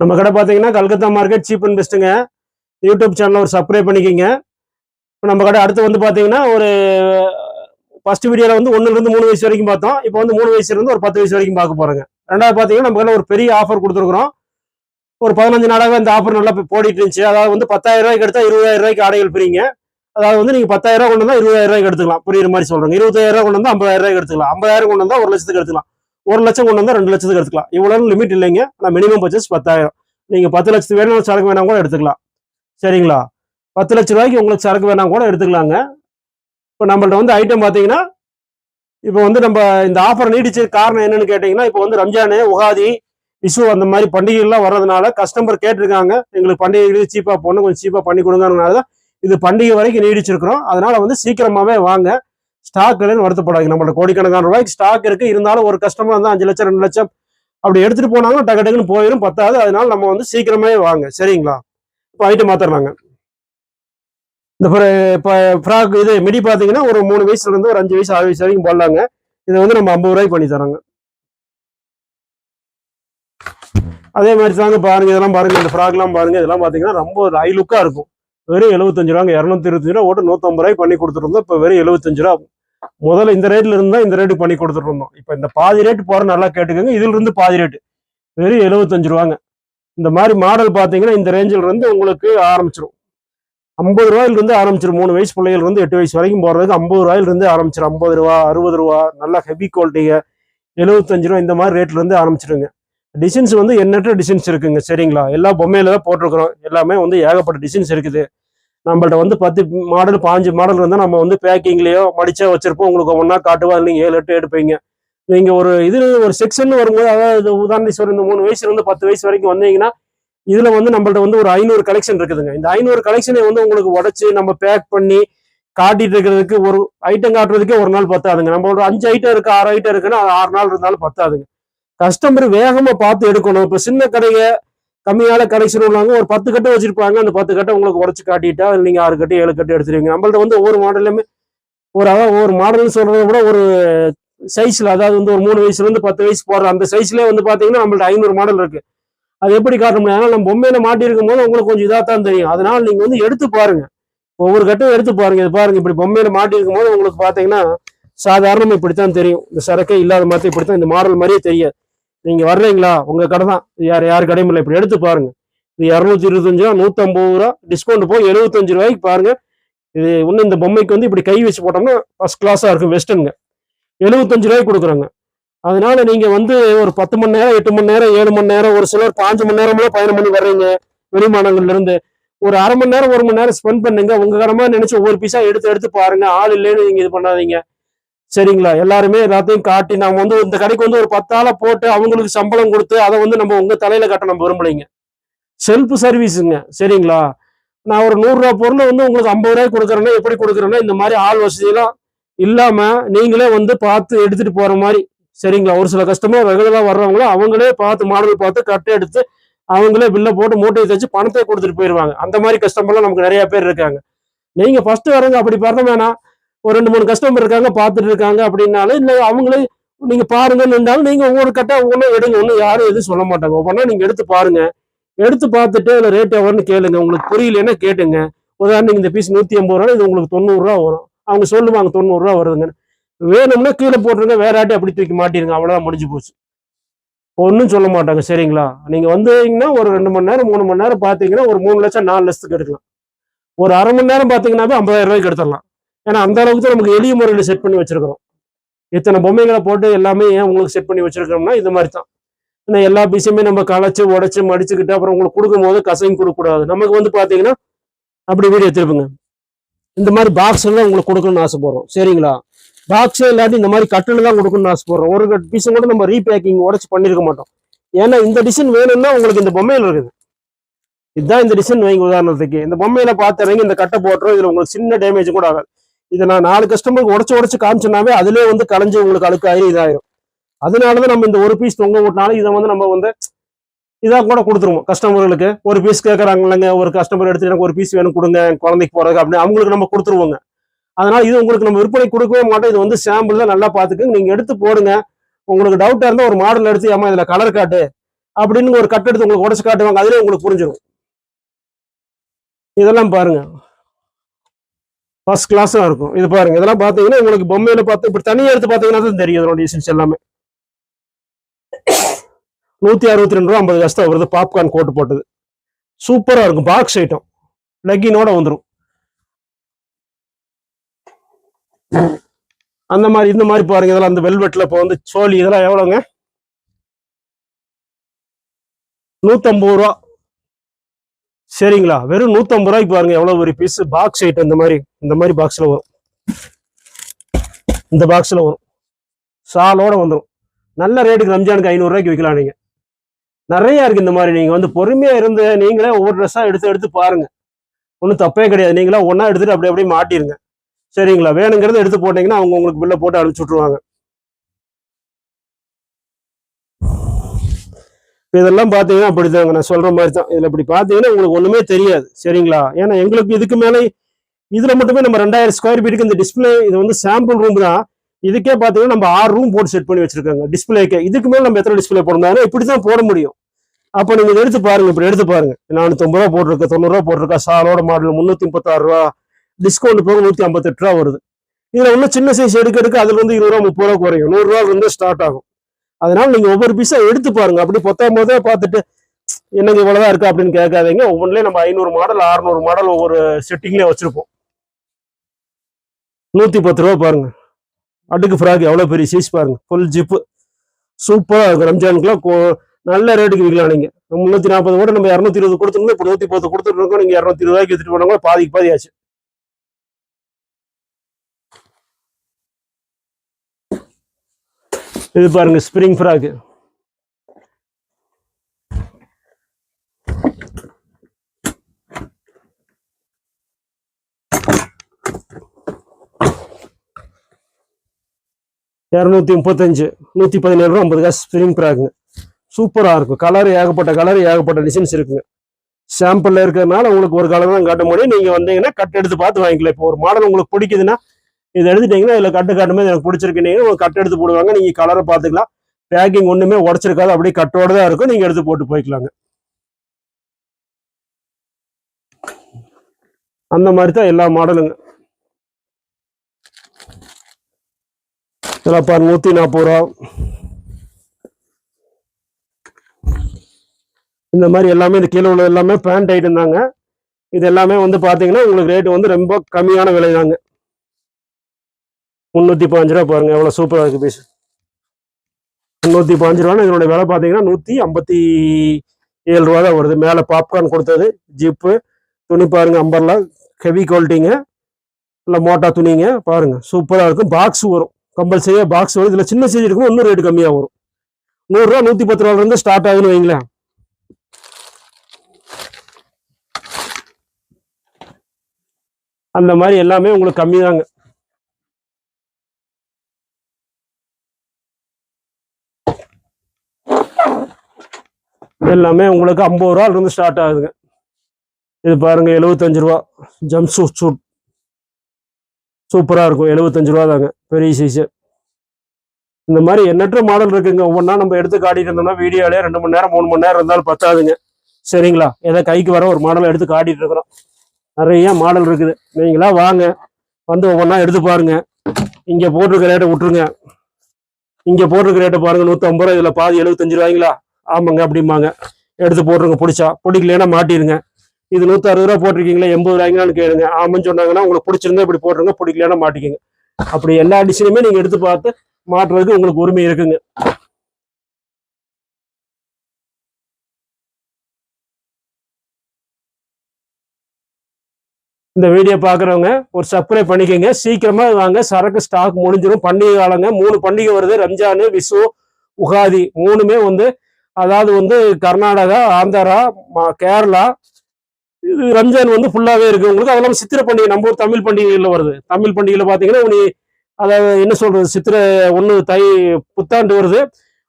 நம்ம கடை பார்த்தீங்கன்னா கல்கத்தா மார்க்கெட் சீப் அண்ட் பெஸ்ட்டுங்க யூடியூப் சேனலில் ஒரு சப்ஸ்கிரைப் பண்ணிக்கிங்க. இப்போ நம்ம கடை அடுத்து வந்து பார்த்தீங்கன்னா ஒரு ஃபர்ஸ்ட் வீடியோவில் வந்து ஒன்றுலேருந்து மூணு வயசு வரைக்கும் பார்த்தோம். இப்போ வந்து மூணு வயசுலேருந்து ஒரு பத்து வயசு வரைக்கும் பார்க்க போகிறோங்க ரெண்டாவது பார்த்தீங்கன்னா நம்ம கடை ஒரு பெரிய ஆஃபர் கொடுத்துருக்குறோம். ஒரு பதினஞ்சு நாளாகவே இந்த ஆஃபர் நல்லா போடிட்டு இருந்துச்சு. அதாவது வந்து பத்தாயிரம் ரூபாய்க்கு எடுத்தால் இருபதாயிரம் ரூபாய்க்கு ஆடைகள் பிரிங்க. அதாவது வந்து நீங்கள் பத்தாயிரம் ரூபாய் கொண்டு வந்தால் இருபதாயிரம் ரூபாய்க்கு எடுத்துக்கலாம். புரியுற மாதிரி சொல்கிறேங்க இருபத்தாயிரம் ரூபாய் கொண்டு வந்தால் ஐம்பதாயிரம் ரூபாய்க்கு எடுத்துக்கலாம். ஐம்பதாயிரம் கொண்டு வந்தால் ஒரு லட்சத்துக்கு எடுத்துக்கலாம். ஒரு லட்சம் கொண்டு வந்தால் ரெண்டு லட்சத்துக்கு எடுத்துக்கலாம். இவ்வளோ லிமிட் இல்லைங்க. ஆனால் மினிமம் பர்ச்சேஸ் பத்தாயிரம். நீங்கள் பத்து லட்சத்துக்கு வேணும் சரக்கு வேணாம் கூட எடுத்துக்கலாம். சரிங்களா? பத்து லட்ச ரூபாய்க்கு உங்களுக்கு சரக்கு வேணாம் கூட எடுத்துக்கலாங்க. இப்போ நம்மள்ட்ட வந்து ஐட்டம் பார்த்தீங்கன்னா இப்போ வந்து நம்ம இந்த ஆஃபர் நீடிச்ச காரணம் என்னன்னு கேட்டிங்கன்னா இப்போ வந்து ரம்ஜானு உகாதி விஷு அந்த மாதிரி பண்டிகைகள்லாம் வர்றதுனால கஸ்டமர் கேட்டிருக்காங்க. எங்களுக்கு பண்டிகைகளுக்கு சீப்பாக போடணும் கொஞ்சம் சீப்பாக பண்ணி கொடுங்கறதுனால தான் இது பண்டிகை வரைக்கும் நீடிச்சிருக்கிறோம். அதனால வந்து சீக்கிரமாகவே வாங்க. ஸ்டாக் இல்லைன்னு வருத்தப்படாது நம்மளோட கோடிக்கணக்கான ரூபாய்க்கு ஸ்டாக் இருக்கு. இருந்தாலும் ஒரு கஸ்டமர் வந்து அஞ்சு லட்சம் ரெண்டு லட்சம் அப்படி எடுத்துட்டு போனாலும் டக்கு டக்குன்னு போயிடும் பத்தாது. அதனால நம்ம வந்து சீக்கிரமே வாங்க. சரிங்களா? இப்போ ஐட்டம் மாத்திரலாங்க. இந்த இப்போ ஃப்ராக் இது மிடி பார்த்தீங்கன்னா ஒரு மூணு வயசுல இருந்து ஒரு அஞ்சு வயசு ஆறு வயசு வரைக்கும் போடலாங்க. இதை வந்து நம்ம ஐம்பது ரூபாய்க்கு பண்ணி தரோங்க. அதே மாதிரி தாங்க பாருங்க இதெல்லாம் பாருங்க இந்த ஃப்ராக்லாம் பாருங்க. இதெல்லாம் பார்த்தீங்கன்னா ரொம்ப ஒரு ஹை லுக்காக இருக்கும். வெறும் எழுபத்தஞ்சு ரூபாங்க இரநூத்தி இருபத்தஞ்சு ரூபா ஓட்டு நூற்றம்பது ரூபாய்க்கு பண்ணி கொடுத்துருந்தோம் இப்போ வெறும் எழுபத்தஞ்சு ரூபா. முதல்ல இந்த ரேட்ல இருந்தால் இந்த ரேட்டு பண்ணி கொடுத்துட்டு இருந்தோம் இப்போ இந்த பாதி ரேட்டு போகிற நல்லா கேட்டுக்கோங்க. இதுல இருந்து பாதி ரேட்டு வெறும் எழுபத்தஞ்சு ரூபாங்க. இந்த மாதிரி மாடல் பார்த்தீங்கன்னா இந்த ரேஞ்சில் இருந்து உங்களுக்கு ஆரம்பிச்சிடும் ஐம்பது ரூபாயிலிருந்து ஆரம்பிச்சிடும் மூணு வயசு பிள்ளைகள்லேருந்து எட்டு வயசு வரைக்கும் போகிறதுக்கு ஐம்பது ரூபாயிலிருந்து ஆரம்பிச்சிடும் ஐம்பது ரூபா அறுபது ரூபா நல்லா ஹெவி குவாலிட்டிங்க எழுபத்தஞ்சு ரூபா இந்த மாதிரி ரேட்லேருந்து ஆரம்பிச்சிடுங்க டிசைன்ஸ் வந்து எண்ணற்ற டிசைன்ஸ் இருக்குங்க. சரிங்களா? எல்லா பொம்மையில தான் போட்டிருக்கிறோம். எல்லாமே வந்து ஏகப்பட்ட டிசைன்ஸ் இருக்குது. நம்மள்ட்ட வந்து பத்து மாடல் பாஞ்சு மாடல் இருந்தால் நம்ம வந்து பேக்கிங்லேயோ மடிச்சா வச்சிருப்போம். உங்களுக்கு ஒன்றா காட்டுவா நீங்கள் ஏழு எட்டு எடுப்பீங்க. நீங்கள் ஒரு இது ஒரு செக்ஷன் வரும்போது அதாவது உதாரணம் இந்த மூணு வயசுலேருந்து பத்து வயசு வரைக்கும் வந்தீங்கன்னா இதில் வந்து நம்மள்ட்ட வந்து ஒரு ஐநூறு கலெக்ஷன் இருக்குதுங்க. இந்த ஐநூறு கலெக்ஷனை வந்து உங்களுக்கு உடச்சி நம்ம பேக் பண்ணி காட்டிட்டு இருக்கிறதுக்கு ஒரு ஐட்டம் காட்டுறதுக்கே ஒரு நாள் பத்தாதுங்க. நம்ம ஒரு அஞ்சு ஐட்டம் இருக்குது ஆறு ஐட்டம் இருக்குன்னா அது ஆறு நாள் இருந்தாலும் பத்தாதுங்க. கஸ்டமர் வேகமாக பார்த்து எடுக்கணும். இப்போ சின்ன கடையை கம்மியான கலெக்ஷன் உள்ளவங்க ஒரு பத்து கட்டு வச்சிருப்பாங்க. அந்த பத்து கட்டை உங்களுக்கு உடச்சு காட்டிட்டா நீங்கள் நீங்க ஆறு கட்டு ஏழு கட்டு எடுத்துருவீங்க. நம்மள்ட்ட வந்து ஒவ்வொரு மாடலுமே ஒரு அதாவது ஒவ்வொரு மாடல்னு சொல்றதை விட ஒரு சைஸ்ல அதாவது வந்து ஒரு மூணு வயசுல இருந்து பத்து வயசு போடுற அந்த சைஸ்லயே வந்து பாத்தீங்கன்னா நம்மள்ட்ட ஐநூறு மாடல் இருக்கு. அது எப்படி காட்ட முடியும் ஆனால் நம்ம பொம்மையில மாட்டி இருக்கும் போது உங்களுக்கு கொஞ்சம் இதாக தான் தெரியும். அதனால நீங்க வந்து எடுத்து பாருங்க. ஒவ்வொரு கட்டும் எடுத்து பாருங்க. இது பாருங்க இப்படி பொம்மையில மாட்டி இருக்கும் போது உங்களுக்கு பாத்தீங்கன்னா சாதாரணமா இப்படித்தான் தெரியும். இந்த சரக்கே இல்லாத மாதிரி இப்படித்தான் இந்த மாடல் மாதிரியே தெரியாது. நீங்க வர்றீங்களா? உங்க கடை தான். யார் யார் கடையும் இல்லை. இப்படி எடுத்து பாருங்க. இது இரநூத்தி இருபத்தஞ்சு ரூபா நூத்தம்பது ரூபா டிஸ்கவுண்ட் போய் எழுபத்தஞ்சு ரூபாய்க்கு பாருங்க. இது இன்னும் இந்த பொம்மைக்கு வந்து இப்படி கை வச்சு போட்டோம்னா ஃபர்ஸ்ட் கிளாஸாக இருக்கும் வெஸ்டர்னுங்க எழுபத்தஞ்சு ரூபாய்க்கு கொடுக்குறாங்க. அதனால நீங்கள் வந்து ஒரு பத்து மணி நேரம் எட்டு மணி நேரம் ஏழு மணி நேரம் ஒரு சிலர் பாஞ்சு மணி நேரம்லாம் பயணம் பண்ணி வர்றீங்க வெளிமாநிலங்கள்லேருந்து ஒரு அரை மணி நேரம் ஒரு மணி நேரம் ஸ்பெண்ட் பண்ணுங்க. உங்க கடமா நினைச்சு ஒவ்வொரு பீஸா எடுத்து எடுத்து பாருங்க. ஆள் இல்லைன்னு நீங்க இது பண்ணாதீங்க. சரிங்களா? எல்லாருமே எல்லாத்தையும் காட்டி நாம வந்து இந்த கடைக்கு வந்து ஒரு பத்தாள போட்டு அவங்களுக்கு சம்பளம் கொடுத்து அதை வந்து நம்ம உங்க தலையில கட்ட நம்ம விரும்பலைங்க. செல்ஃப் சர்வீஸுங்க சரிங்களா? நான் ஒரு நூறுரூவா பொருளை வந்து உங்களுக்கு ஐம்பது ரூபாய் கொடுக்குறேன்னா எப்படி கொடுக்குறேன்னா இந்த மாதிரி ஆள் வசதியெல்லாம் இல்லாம நீங்களே வந்து பார்த்து எடுத்துட்டு போற மாதிரி. சரிங்களா? ஒரு சில கஸ்டமர் ரெகுலராக வர்றவங்களும் அவங்களே பார்த்து மாடல் பார்த்து கட்டை எடுத்து அவங்களே பில்ல போட்டு மூட்டையை தச்சு பணத்தை கொடுத்துட்டு போயிடுவாங்க அந்த மாதிரி கஸ்டமர்லாம் நமக்கு நிறைய பேர் இருக்காங்க. நீங்க ஃபர்ஸ்ட் வரங்க அப்படி பார்த்தா வேணாம். ஒரு ரெண்டு மூணு கஸ்டமர் இருக்காங்க பார்த்துட்டு இருக்காங்க அப்படின்னாலும் இல்லை அவங்களே நீங்க பாருங்கன்னு இருந்தாலும் நீங்க ஒவ்வொரு கட்டா ஒவ்வொன்றும் எடுங்க. ஒன்றும் யாரும் எதுவும் சொல்ல மாட்டாங்க. ஒவ்வொன்றா நீங்க எடுத்து பாருங்க. எடுத்து பார்த்துட்டு அதில் ரேட் எவ்வளோன்னு கேளுங்க. உங்களுக்கு புரியலன்னா கேட்டுங்க. உதாரணம் இந்த பீஸ் நூற்றி ஐம்பது ரூபா இது உங்களுக்கு தொண்ணூறுரூவா வரும். அவங்க சொல்லுவாங்க தொண்ணூறுரூவா வருதுங்க வேணும்னா கீழே போட்டுருங்க. வேற ஆட்டி அப்படி தூக்கி மாட்டிருங்க. அவ்வளோதான் முடிஞ்சு போச்சு. ஒன்றும் சொல்ல மாட்டாங்க. சரிங்களா? நீங்கள் வந்தீங்கன்னா ஒரு ரெண்டு மணி நேரம் மூணு மணி நேரம் பார்த்தீங்கன்னா ஒரு மூணு லட்சம் நாலு லட்சத்துக்கு எடுக்கலாம். ஒரு அரை மணி நேரம் பார்த்தீங்கன்னாவே ஐம்பதாயிரம் ரூபாய்க்கு எடுத்துடலாம். ஏன்னா அந்த அளவுக்கு தான் நமக்கு எளிய முறையில் செட் பண்ணி வச்சிருக்கிறோம். இத்தனை பொம்மைகளை போட்டு எல்லாமே ஏன் உங்களுக்கு செட் பண்ணி வச்சிருக்கிறோம்னா இது மாதிரி தான். ஏன்னா எல்லா பிசியுமே நம்ம களைச்சு உடச்சு மடிச்சுக்கிட்டு அப்புறம் உங்களுக்கு கொடுக்கும்போது கசையும் கொடுக்கக்கூடாது. நமக்கு வந்து பார்த்தீங்கன்னா அப்படி வீடியோ திருப்புங்க இந்த மாதிரி பாக்ஸ் எல்லாம் உங்களுக்கு கொடுக்கணும்னு ஆசைப்படுறோம். சரிங்களா? பாக்ஸே இல்லாட்டி இந்த மாதிரி கட்டில் தான் கொடுக்கணும்னு ஆசைப்படுறோம். ஒரு பீஸும் கூட நம்ம ரீபேக்கிங் உடச்சு பண்ணியிருக்க மாட்டோம். ஏன்னா இந்த டிசைன் வேணும்னா உங்களுக்கு இந்த பொம்மையில் இருக்குது. இதுதான் இந்த டிசைன் வைங்க உதாரணத்துக்கு. இந்த பொம்மையில பாத்துறீங்க இந்த கட்டை போட்டுரும் இதுல உங்களுக்கு சின்ன டேமேஜ் கூட ஆகாது. இதை நான் நாலு கஸ்டமருக்கு உடச்சு உடச்சு காமிச்சோனாவே அதிலே வந்து கலைஞ்சு உங்களுக்கு அழுக்காயி இதாயிரும். அதனாலதான் நம்ம இந்த ஒரு பீஸ் தொங்க விட்டனாலும் இதை வந்து நம்ம வந்து இதாக கூட கொடுத்துருவோம். கஸ்டமர்களுக்கு ஒரு பீஸ் கேட்குறாங்க இல்லைங்க ஒரு கஸ்டமர் எடுத்துட்டு எனக்கு ஒரு பீஸ் வேணும் கொடுங்க என் குழந்தைக்கு போகிறதுக்கு அப்படின்னு அவங்களுக்கு நம்ம கொடுத்துருவோங்க. அதனால் இது உங்களுக்கு நம்ம விற்பனை கொடுக்கவே மாட்டோம். இது வந்து சாம்பிள் தான் நல்லா பார்த்துக்கோங்க. நீங்கள் எடுத்து போடுங்க. உங்களுக்கு டவுட்டாக இருந்தால் ஒரு மாடல் எடுத்து ஏமா இதில் கலர் காட்டு அப்படின்னு ஒரு கட் எடுத்து உங்களுக்கு உடச்சு காட்டுவாங்க. அதுலேயே உங்களுக்கு புரிஞ்சிடும் இதெல்லாம் பாருங்கள் ஃபர்ஸ்ட் கிளாஸாக இருக்கும். இது பாருங்க இதெல்லாம் பார்த்தீங்கன்னா உங்களுக்கு பொம்மையில பார்த்து இப்படி தனியாக எடுத்து பார்த்தீங்கன்னா தான் தெரியும் இதோட டிசைன்ஸ் எல்லாமே. நூற்றி அறுபத்தி ரெண்டு ரூபா ஐம்பது காசு வருது பாப்கார்ன் கோட்டு போட்டது. சூப்பராக இருக்கும் பாக்ஸ் ஐட்டம் லெக்கினோட வந்துடும் அந்த மாதிரி இந்த மாதிரி பாருங்க இதெல்லாம் அந்த வெல்வெட்ல இப்போ வந்து சோழி இதெல்லாம் எவ்வளோங்க? நூற்றம்பது ரூபா. சரிங்களா? வெறும் நூற்றம்பது ரூபாய்க்கு பாருங்க எவ்வளோ ஒரு பீஸ் பாக்ஸ் ஐட்டம் இந்த மாதிரி இந்த மாதிரி பாக்ஸில் வரும். இந்த பாக்ஸில் வரும். சாலோட வந்துடும் நல்ல ரேட்டுக்கு ரம்ஜானுக்கு ஐநூறுரூவாய்க்கு விற்கலாம் நீங்கள் நிறைய இருக்கு இந்த மாதிரி. நீங்கள் வந்து பொறுமையாக இருந்து நீங்களே ஒவ்வொரு ட்ரெஸ்ஸாக எடுத்து எடுத்து பாருங்க. ஒன்றும் தப்பே கிடையாது. நீங்களா ஒன்றா எடுத்துட்டு அப்படி அப்படியே மாட்டிருங்க. சரிங்களா? வேணுங்கிறத எடுத்து போட்டீங்கன்னா அவங்க உங்களுக்கு பில்லை போட்டு அனுப்பிச்சு விட்ருவாங்க இதெல்லாம் பார்த்தீங்கன்னா அப்படிதாங்க. நான் சொல்ற மாதிரி தான். இதில் இப்படி பார்த்தீங்கன்னா உங்களுக்கு ஒன்றுமே தெரியாது. சரிங்களா? ஏன்னா எங்களுக்கு இதுக்கு மேலே இதில் மட்டுமே நம்ம ரெண்டாயிரம் ஸ்கொயர் ஃபீட்டுக்கு இந்த டிஸ்பிளே இது வந்து சாம்பிள் ரூம் தான். இதுக்கே பார்த்தீங்கன்னா நம்ம ஆறு ரூம் போட்டு செட் பண்ணி வச்சிருக்காங்க டிஸ்பிளேக்கு இதுக்கு மேலே நம்ம எத்தனை டிஸ்பிளே போடணும்? இப்படி தான் போட முடியும். அப்போ நீங்கள் இதை எடுத்து பாருங்க. இப்படி எடுத்து பாருங்க. நானூற்றம்பது ரூபா போட்டிருக்க தொண்ணூறுரூவா போட்டிருக்கா சாலோட மாடல் முந்நூற்றி முப்பத்தாறு ரூபா டிஸ்கவுண்ட் போக நூற்றி ஐம்பத்தெட்டு ரூபா வருது. இதில் இன்னும் சின்ன சைஸ் எடுக்க எடுக்க அதுலேருந்து இருபது ரூபா முப்பது ரூபா குறையும். நூறுரூவா வந்து ஸ்டார்ட் ஆகும். அதனால நீங்க ஒவ்வொரு பீஸா எடுத்து பாருங்க. அப்படி பத்தாம் போதே பார்த்துட்டு என்னங்க இவ்வளவுதான் இருக்கு அப்படின்னு கேட்காதீங்க. ஒவ்வொன்றிலே நம்ம ஐநூறு மாடல் அறுநூறு மாடல் ஒவ்வொரு செட்டிங்லயே வச்சிருப்போம். நூத்தி பத்து ரூபா பாருங்க. அடுக்கு ஃப்ராக் எவ்வளவு பெரிய சைஸ் பாருங்க. ஃபுல் ஜிப்பு சூப்பரா இருக்கும் ரம்ஜானுக்குலாம் கோ- நல்ல ரேட்டுக்கு விற்கலாம் நீங்க. முன்னூத்தி நாற்பது கூட நம்ம இரநூத்தி இருபது கொடுத்துருந்தோம் இப்போ நூத்தி பத்து கொடுத்துருக்கோம் நீங்க இரநூத்தி இருபது ரூபாய்க்கு எடுத்துட்டு போனாங்க பாதிக்கு பாதி ஆச்சு. இது பாருங்க ஸ்ப்ரிங் ஃப்ராக்கு இரநூத்தி முப்பத்தஞ்சு நூற்றி பதினேழு ரூபா ஐம்பது காசு ஸ்ப்ரிங் ஃப்ராக்குங்க சூப்பராக இருக்கும். கலர் ஏகப்பட்ட கலர் ஏகப்பட்ட டிசைன்ஸ் இருக்குங்க. சாம்பிளில் இருக்கிறதுனால உங்களுக்கு ஒரு கலர் தான் காட்ட முடியும். நீங்கள் வந்தீங்கன்னா கட் எடுத்து பார்த்து வாங்கிக்கலாம். இப்போ ஒரு மாடல் உங்களுக்கு பிடிக்குதுன்னா இதை எடுத்துட்டீங்கன்னா இதில் கட்டு காட்டுமே எனக்கு பிடிச்சிருக்கீங்கன்னா உங்களுக்கு கட் எடுத்து போடுவாங்க. நீங்கள் கலரை பார்த்துக்கலாம். பேக்கிங் ஒன்றுமே உடச்சிருக்காது. அப்படியே கட்டோட தான் இருக்கும். நீங்கள் எடுத்து போட்டு போய்க்கலாங்க. அந்த மாதிரி தான் எல்லா மாடலுங்க. இதெல்லாம் பாருங்க. நூற்றி நாற்பது ரூபா. இந்த மாதிரி எல்லாமே இந்த கீழே உள்ள எல்லாமே பேண்ட் ஐட்டம் தாங்க. இது எல்லாமே வந்து பார்த்தீங்கன்னா உங்களுக்கு ரேட்டு வந்து ரொம்ப கம்மியான விலை தாங்க முந்நூற்றி பாஞ்சு ரூபா பாருங்கள் எவ்வளோ சூப்பராக இருக்குது பீஸ் முந்நூற்றி பாஞ்சு ரூபான்னு இதனுடைய விலை பார்த்தீங்கன்னா நூற்றி ஐம்பத்தி ஏழு ரூபா தான் வருது. மேலே பாப்கார்ன் கொடுத்தது ஜிப்பு துணி பாருங்க அம்பர்லா ஹெவி குவாலிட்டிங்க இல்லை மோட்டா துணிங்க பாருங்க சூப்பராக இருக்கும். பாக்ஸ் வரும். கம்பல்சரியாக பாக்ஸ் வரும். இதில் சின்ன சைஸ் இருக்கும் இன்னும் ரேட்டு கம்மியாக வரும். நூறுரூவா நூற்றி பத்து ரூபாலேருந்து ஸ்டார்ட் ஆகுதுன்னு வைங்களேன். அந்த மாதிரி எல்லாமே உங்களுக்கு கம்மி தாங்க எல்லாமே உங்களுக்கு ஐம்பது ரூபாலிருந்து ஸ்டார்ட் ஆகுதுங்க. இது பாருங்கள் எழுபத்தஞ்சு ரூபா. ஜம்ப் சூட் சூட் சூப்பராக இருக்கும். எழுபத்தஞ்சு ரூபா தாங்க. பெரிய சைஸு இந்த மாதிரி எண்ணற்ற மாடல் இருக்குங்க. ஒவ்வொன்றா நம்ம எடுத்து காட்டிட்டு இருந்தோம்னா வீடியோலேயே ரெண்டு மணி நேரம் மூணு மணி நேரம் இருந்தாலும் பத்தாதுங்க. சரிங்களா? ஏதோ கைக்கு வர ஒரு மாடல் எடுத்து காட்டிட்டு இருக்கிறோம். நிறைய மாடல் இருக்குது. நீங்களா வாங்க. வந்து ஒவ்வொன்றா எடுத்து பாருங்க. இங்கே போட்டிருக்க ரேட்டை விட்டுருங்க. இங்கே போட்டிருக்க ரேட்டை பாருங்க. நூற்றம்பது ரூபா இதில் பாதி எழுபத்தஞ்சு ரூபாய்ங்களா? ஆமாங்க அப்படிம்பாங்க. எடுத்து போட்டுருங்க பிடிச்சா. பிடிக்கலன்னா மாட்டிருங்க. இது நூற்றி அறுபது ரூபா போட்டிருக்கீங்களா எண்பது ரூபாய்ங்களான்னு கேளுங்க. ஆமான்னு சொன்னாங்கன்னா உங்களுக்கு பிடிச்சிருந்தா இப்படி போட்டுருங்க பிடிக்கலன்னா மாட்டிக்கிங்க. அப்படி எல்லா டிசைனுமே நீங்கள் எடுத்து பார்த்து மாட்டுறதுக்கு உங்களுக்கு உரிமை இருக்குங்க. இந்த வீடியோ பார்க்குறவங்க ஒரு சப்ஸ்கிரைப் பண்ணிக்கோங்க. சீக்கிரமா வாங்க. சரக்கு ஸ்டாக் முடிஞ்சிடும் பண்டிகை காலங்க. மூணு பண்டிகை வருது. ரம்ஜானு விசு உகாதி மூணுமே வந்து அதாவது வந்து கர்நாடகா ஆந்திரா கேரளா இது ரம்ஜான் வந்து ஃபுல்லாகவே இருக்கு. உங்களுக்கு அதெல்லாம் சித்திரை பண்டிகை நம்ம ஊர் தமிழ் பண்டிகைகளில் வருது. தமிழ் பண்டிகையில் பார்த்தீங்கன்னா உனி அதாவது என்ன சொல்கிறது சித்திரை ஒன்று தை புத்தாண்டு வருது.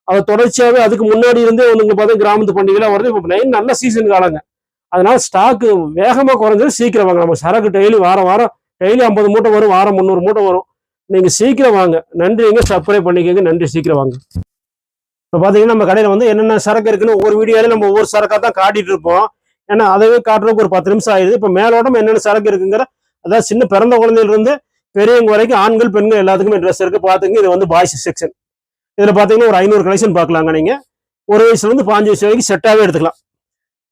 அதை தொடர்ச்சியாகவே அதுக்கு முன்னாடி இருந்தே உங்களுக்கு பார்த்தா கிராமத்து பண்டிகைலாம் வருது. இப்போ மெயின் நல்ல சீசன் காலங்க. அதனால ஸ்டாக்கு வேகமாக குறைஞ்சது சீக்கிரம் வாங்க. நம்ம சரக்கு டெய்லி வாரம் வாரம் டெய்லி ஐம்பது மூட்டை வரும் வாரம் முந்நூறு மூட்டை வரும். நீங்கள் சீக்கிரம் வாங்க. நன்றிங்க. சப்ஸ்கிரைப் பண்ணிக்கோங்க. நன்றி. சீக்கிரம் வாங்க. இப்போ பார்த்தீங்கன்னா நம்ம கடையில் வந்து என்னென்ன சரக்கு இருக்குன்னு ஒவ்வொரு வீடியோலையும் நம்ம ஒவ்வொரு சரக்காக தான் காட்டிட்டு இருப்போம். ஏன்னா அதவே காட்டுறதுக்கு ஒரு பத்து நிமிஷம் ஆயிடுது. இப்போ மேலோட்டம் என்னென்ன சரக்கு இருக்குங்கிற அதாவது சின்ன பிறந்த குழந்தையிலிருந்து பெரியவங்க வரைக்கும் ஆண்கள் பெண்கள் எல்லாத்துக்குமே ட்ரெஸ் இருக்குது பார்த்துங்க இது வந்து பாய்ஸ் செக்ஷன் இதில் பார்த்தீங்கன்னா ஒரு ஐநூறு கலெக்ஷன் பார்க்கலாங்க நீங்கள் ஒரு வயசுலேருந்து பாஞ்சு வயசு வரைக்கும் செட்டாகவே எடுத்துக்கலாம்.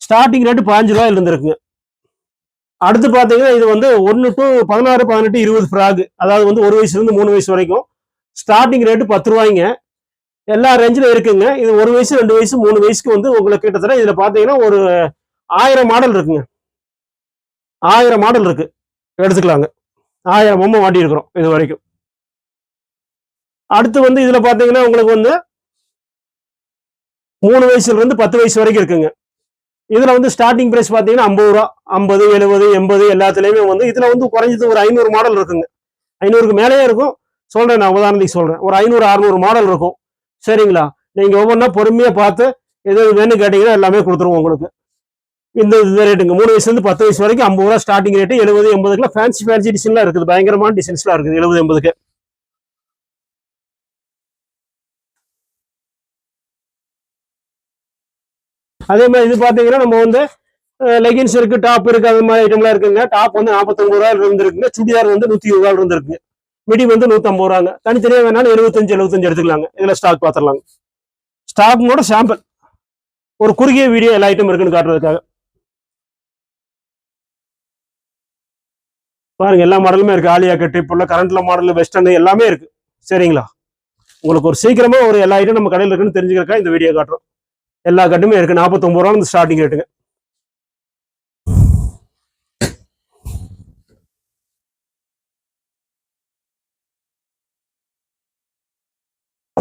ஸ்டார்டிங் ரேட்டு பாஞ்சு ரூபாயில் இருந்துருக்குங்க. அடுத்து பார்த்தீங்கன்னா இது வந்து ஒன்று டு பதினாறு பதினெட்டு இருபது ஃப்ராக். அதாவது வந்து ஒரு வயசுலேருந்து மூணு வயசு வரைக்கும் ஸ்டார்டிங் ரேட்டு பத்து ரூபாய்ங்க. எல்லா ரேஞ்சிலும் இருக்குங்க. இது ஒரு வயசு ரெண்டு வயசு மூணு வயசுக்கு வந்து உங்களுக்கு கிட்டத்தட்ட இதில் பார்த்தீங்கன்னா ஒரு ஆயிரம் மாடல் இருக்குங்க. ஆயிரம் மாடல் இருக்கு. எடுத்துக்கலாங்க. ஆயிரம் பொம்மை மாட்டி இருக்கிறோம் இது வரைக்கும் அடுத்து வந்து இதில் பார்த்தீங்கன்னா உங்களுக்கு வந்து மூணு வயசுலேருந்து பத்து வயசு வரைக்கும் இருக்குங்க. இதில் வந்து ஸ்டார்டிங் ப்ரைஸ் பார்த்தீங்கன்னா ஐம்பது ரூபா ஐம்பது எழுபது எண்பது எல்லாத்துலேயுமே வந்து இதில் வந்து குறைஞ்சது ஒரு ஐநூறு மாடல் இருக்குங்க. ஐநூறுக்கு மேலேயே இருக்கும். சொல்கிறேன் நான் உதாரணத்துக்கு சொல்கிறேன் ஒரு ஐநூறு அறுநூறு மாடல் இருக்கும். சரிங்களா? நீங்க ஒவ்வொன்றா பொறுமையா பார்த்து எது வேணும் கேட்டீங்கன்னா எல்லாமே கொடுத்துருவோம் உங்களுக்கு. இந்த இந்த ரேட்டுங்க மூணு வயசுலேருந்து பத்து வயசு வரைக்கும் ஐம்பது ரூபா ஸ்டார்டிங் ரேட்டு எழுபது எண்பதுக்குலாம் ஃபேன்சி ஃபேன்சி டிசைன்லாம் இருக்குது. பயங்கரமான டிசைன்ஸ்லாம் இருக்குது. எழுபது எண்பதுக்கு. அதே மாதிரி இது பார்த்தீங்கன்னா நம்ம வந்து லெகின்ஸ் இருக்குது டாப் இருக்குது அது மாதிரி ஐட்டம்லாம் இருக்குங்க. டாப் வந்து நாற்பத்தொம்பது ரூபாயில இருந்துருக்குங்க. சுடிதார் வந்து நூற்றி இருபது ரூபாயில இருந்துருக்குங்க மிடி வந்து நூற்றம்பது ரூபாங்க. தனித்தனியாக வேணாலும் எழுபத்தஞ்சு எழுபத்தஞ்சு எடுத்துக்கலாங்க. இதில் ஸ்டாக் பார்த்துடலாங்க. ஸ்டாக்கோட சாம்பிள் ஒரு குறுகிய வீடியோ எல்லா ஐட்டம் இருக்குன்னு காட்டுறதுக்காக. பாருங்க எல்லா மாடலுமே இருக்கு. ஆலியா கட்டு இப்போ உள்ள கரண்ட்ல மாடல் வெஸ்டர்னு எல்லாமே இருக்கு. சரிங்களா? உங்களுக்கு ஒரு சீக்கிரமா ஒரு எல்லா ஐட்டம் நம்ம கடையில் இருக்குன்னு தெரிஞ்சுக்கிறக்கா இந்த வீடியோ காட்டுறோம். எல்லா கட்டுமே இருக்கு. நாற்பத்தொம்பது ரூபா இந்த ஸ்டார்டிங் ரேட்டுங்க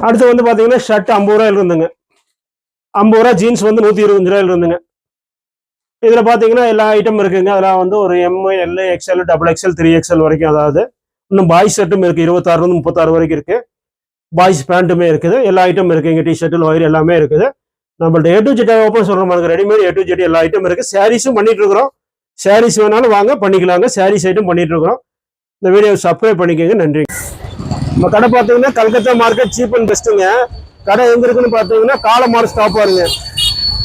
அடுத்து வந்து பார்த்தீங்கன்னா ஷர்ட் ஐம்பது ரூபாயில இருந்துங்க. ஐம்பது ரூபா ஜீன்ஸ் வந்து நூற்றி இருபத்தஞ்சு ரூபாயில இருந்துங்க. இதில் பார்த்தீங்கன்னா எல்லா ஐட்டம் இருக்குங்க. அதெல்லாம் வந்து ஒரு M L XL double XL three XL வரைக்கும் அதாவது இன்னும் பாய்ஸ் ஷர்ட்டும் இருக்குது இருபத்தாறுலேருந்து முப்பத்தாறு வரைக்கும் இருக்குது பாய்ஸ் பேண்ட்டுமே இருக்குது. எல்லா ஐட்டம் இருக்குது இங்கே டிஷர்ட்டு ஒயர் எல்லாமே இருக்குது. நம்மள்ட்ட ஏ டு ஜெட் ஓப்பன் சொல்கிற மாதிரி ரெடிமேட் ஏ டு ஜெட் எல்லா ஐட்டம் இருக்குது சாரீஸும் பண்ணிட்டு இருக்கிறோம். சாரீஸ் வேணாலும் வாங்க பண்ணிக்கலாங்க. சாரீஸ் ஐட்டம் பண்ணிட்டு இருக்கிறோம். இந்த வீடியோ சப்ஸ்கிரைப் பண்ணிக்கோங்க. நன்றி. நம்ம கடை பார்த்தீங்கன்னா கல்கத்தா மார்க்கெட் சீப் அண்ட் பெஸ்ட்டுங்க. கடை எங்கே இருக்குன்னு பார்த்தீங்கன்னா காலமாடு ஸ்டாப் பாருங்க.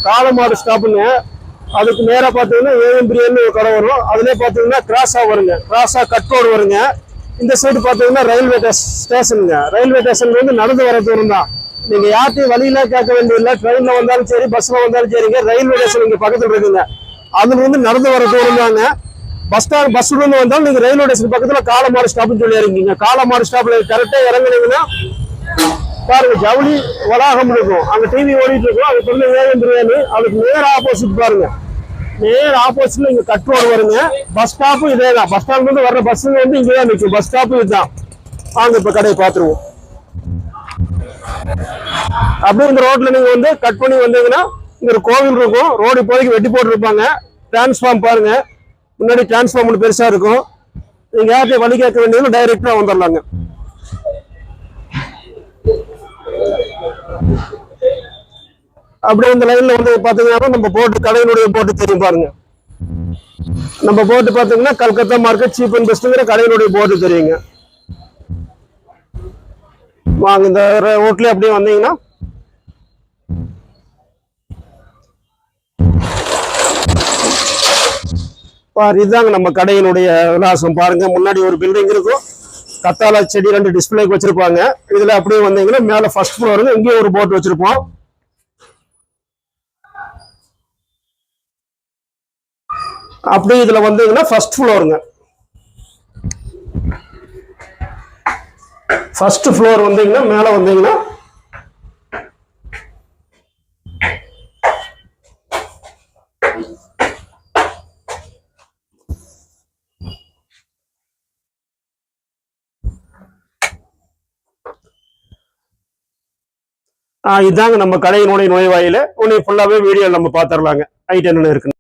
காலமாடு ஸ்டாப்புங்க அதுக்கு நேராக பார்த்தீங்கன்னா ஏஎம் பிரியாணி ஒரு கடை வரும். அதுலேயே பார்த்தீங்கன்னா கிராஸாக வருங்க. கிராஸாக கட் ரோடு வருங்க. இந்த சைடு பார்த்தீங்கன்னா ரயில்வே ஸ்டேஷனுங்க. ரயில்வே ஸ்டேஷன்லேருந்து நடந்து வர தூரம் தான். நீங்கள் யார்ட்டையும் வழியெல்லாம் கேட்க வேண்டியதில்லை. ட்ரெயினில் வந்தாலும் சரி பஸ்ஸில் வந்தாலும் சரிங்க. ரயில்வே ஸ்டேஷன் இங்கே பக்கத்தில் இருக்குங்க. அதுலேருந்து நடந்து வர தூரம் தாங்க. பஸ் ஸ்டாண்ட் பஸ்ல இருந்து வந்தாலும் நீங்க ரயில்வே ஸ்டேஷன் பக்கத்துல காலமாடு ஸ்டாப்னு சொல்லி இறங்கிங்க காலமாடு ஸ்டாப்ல கரெக்டா இறங்குனீங்கன்னா பாருங்க ஜவுளி வளாகம் இருக்கும். அங்க டிவி ஓடிட்டு இருக்கும். அதுக்கு வந்து வேகம் அதுக்கு நேர் ஆப்போசிட் பாருங்க. நேர் ஆப்போசிட்ல இங்க கட் ரோடு வருங்க. பஸ் ஸ்டாப்பும் இதே தான் பஸ் ஸ்டாண்ட்ல இருந்து வர்ற பஸ் வந்து இங்கேதான் நிற்கும் பஸ் ஸ்டாப்பும் இதுதான். வாங்க இப்ப கடையை பார்த்துருவோம். அப்படியே இந்த ரோட்ல நீங்க வந்து கட் பண்ணி வந்தீங்கன்னா இங்க ஒரு கோவில் இருக்கும். ரோடு இப்போதைக்கு வெட்டி போட்டுருப்பாங்க. டிரான்ஸ்ஃபார்ம் பாருங்க. முன்னாடி டிரான்ஸ்ஃபார்ம் ஒன்று பெருசாக இருக்கும். நீங்கள் யார்கிட்ட வழி கேட்க வேண்டியது டைரெக்டாக வந்துடலாங்க. அப்படியே இந்த லைனில் வந்து பார்த்தீங்கன்னா நம்ம போட்டு கடையினுடைய போட்டு தெரியும் பாருங்க. நம்ம போட்டு பார்த்தீங்கன்னா கல்கத்தா மார்க்கெட் சீப் அண்ட் பெஸ்ட்டுங்கிற கடையினுடைய போட்டு தெரியுங்க. வாங்க இந்த ரோட்லயே அப்படியே வந்தீங்கன்னா பாரு இதுதாங்க நம்ம கடையினுடைய விலாசம். பாருங்க முன்னாடி ஒரு பில்டிங் இருக்கும். கத்தாழை செடி ரெண்டு டிஸ்பிளேக்கு வச்சிருப்பாங்க. இதுல அப்படியே வந்தீங்கன்னா மேல ஃபர்ஸ்ட் ஃப்ளோருங்க இங்கேயும் ஒரு போட் வச்சிருப்போம். அப்படியே இதுல வந்தீங்கன்னா ஃபர்ஸ்ட் ஃப்ளோருங்க ஃபர்ஸ்ட் ஃப்ளோர் வந்தீங்கன்னா மேல வந்தீங்கன்னா இதாங்க நம்ம கடையினுடைய நுழைவாயில. உன்னை ஃபுல்லாவே வீடியோ நம்ம பாத்துரலாங்க. ஐட்டம் என்ன இருக்குன்னு